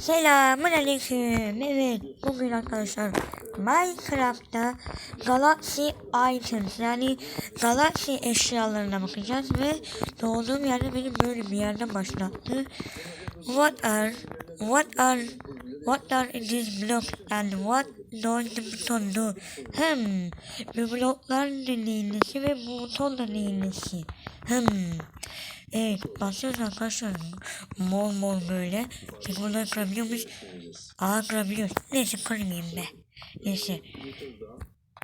Selamun aleyküm. Evet bugün arkadaşlar Minecraft'ta Galaxy Items yani Galaxy eşyalarına bakacağız ve doğduğum yerde beni böyle bir yerden başlattı. What are what are what are these blocks and what does the button do? Hmm. Bu bloklar neyinlesi ve bu buton da neyinlesi? Hmm. Evet bakıyoruz arkadaşlar mor mor böyle. Peki bunları kırabiliyor muyuz? Aa kırabiliyoruz. Neyse kırmayayım be. Neyse.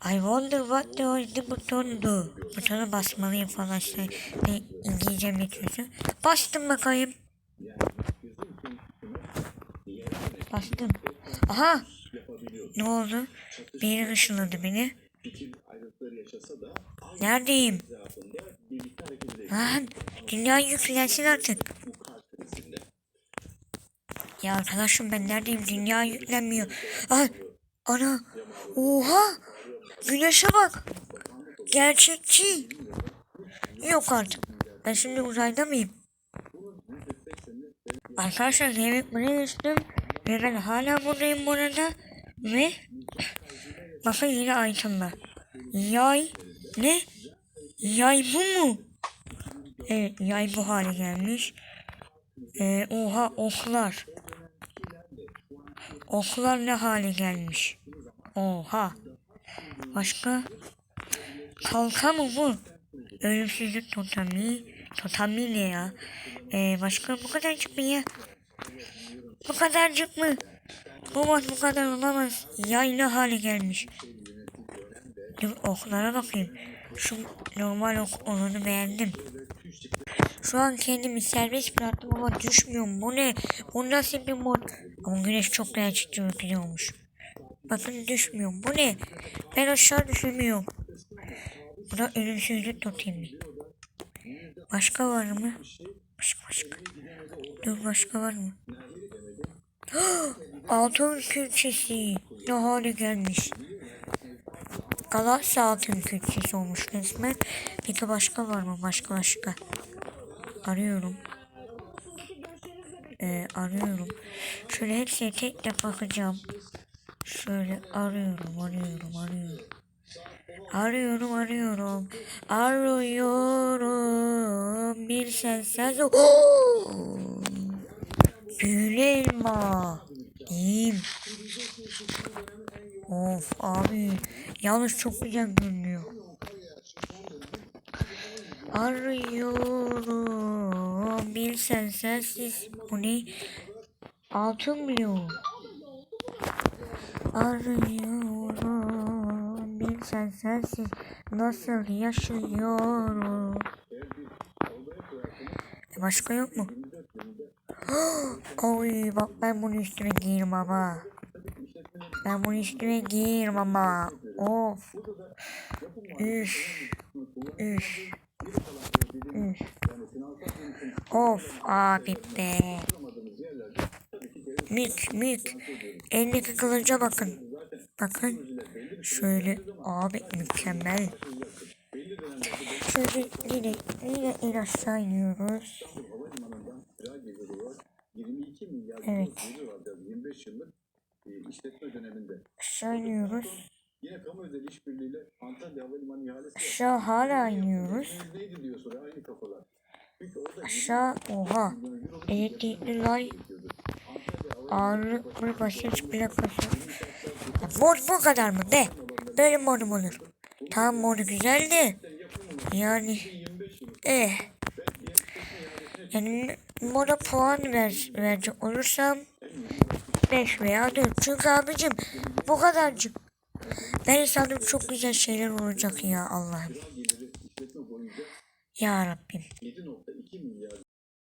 I wonder what does the button do? Butona basmalıyım falan işte. Ne İngilizce mi geçiyorsun? Bastım bakayım. Bastım. Aha! Ne oldu? Bir yere ışınladı beni. Neredeyim? Lan dünya yüklensin artık. Ya arkadaşım ben neredeyim? Dünya yüklenmiyor. Ay, ana. Oha. Güneşe bak. Gerçekçi. Yok artık. Ben şimdi uzayda mıyım? Arkadaşlar yemek buraya geçtim. Ve ben hala buradayım bu arada. Ve bakın yine itemler. Yay. Ne? Yay bu mu? Evet yay bu hale gelmiş. Ee, oha oklar. Oklar ne hale gelmiş? Oha. Başka? Kalka mı bu? Ölümsüzlük totemi. Totemi ne ya? Ee, başka bu kadarcık mı ya? Bu kadarcık mı? Olamaz bu kadar olamaz. Yay ne hale gelmiş? Dur oklara bakayım. Şu normal ok olanı beğendim. Şu an kendimi serbest bıraktım ama düşmüyorum. Bu ne? Bu nasıl bir mod? Ama güneş çok gerçekçi ve güzel olmuş. Bakın düşmüyorum. Bu ne? Ben aşağı düşemiyorum. Bu da ölümsüzlük totemi. Başka var mı? Başka başka. Dur başka var mı? Altın külçesi. Ne hale gelmiş. Galaksi altın külçesi olmuş resmen. Peki başka var mı? Başka başka. Arıyorum. Ee, arıyorum. Şöyle hepsine tek tek bakacağım. Şöyle arıyorum, arıyorum, arıyorum. Arıyorum, arıyorum. Arıyorum. Bir sen sen. Büyülü. İyiyim. Of abi. Yalnız çok güzel görünüyor. Arıyorum bir sen sensiz. Bu ne? Altın blue. Arıyorum bir sen sensiz. Nasıl yaşıyorum? E başka yok mu? Oy bak ben bunu üstüne giyerim ama. Ben bunu üstüne giyerim ama. Of. Üf. Üf. Of abi be. Mük mük. Eldeki kılıca bakın. Bakın. Şöyle abi mükemmel. Şöyle yine yine en aşağı iniyoruz. Evet. 25 yıllık e, işletme döneminde. Aşağı iniyoruz. Yine kamu özel işbirliğiyle Antalya Havalimanı ihalesi Aşağı hala iniyoruz. neydi diyor soruyor aynı kafalar. Aşağı oha. Elektrikli lay. Ağrı kuru basınç plakası. Mod bu kadar mı be? Böyle modum olur. Tamam modu güzeldi. Yani eh. Yani moda puan ver, verecek olursam 5 veya 4. Çünkü abicim bu kadarcık. Ben sandım çok güzel şeyler olacak ya Allah'ım. Ya Rabbim. 7.2 milyar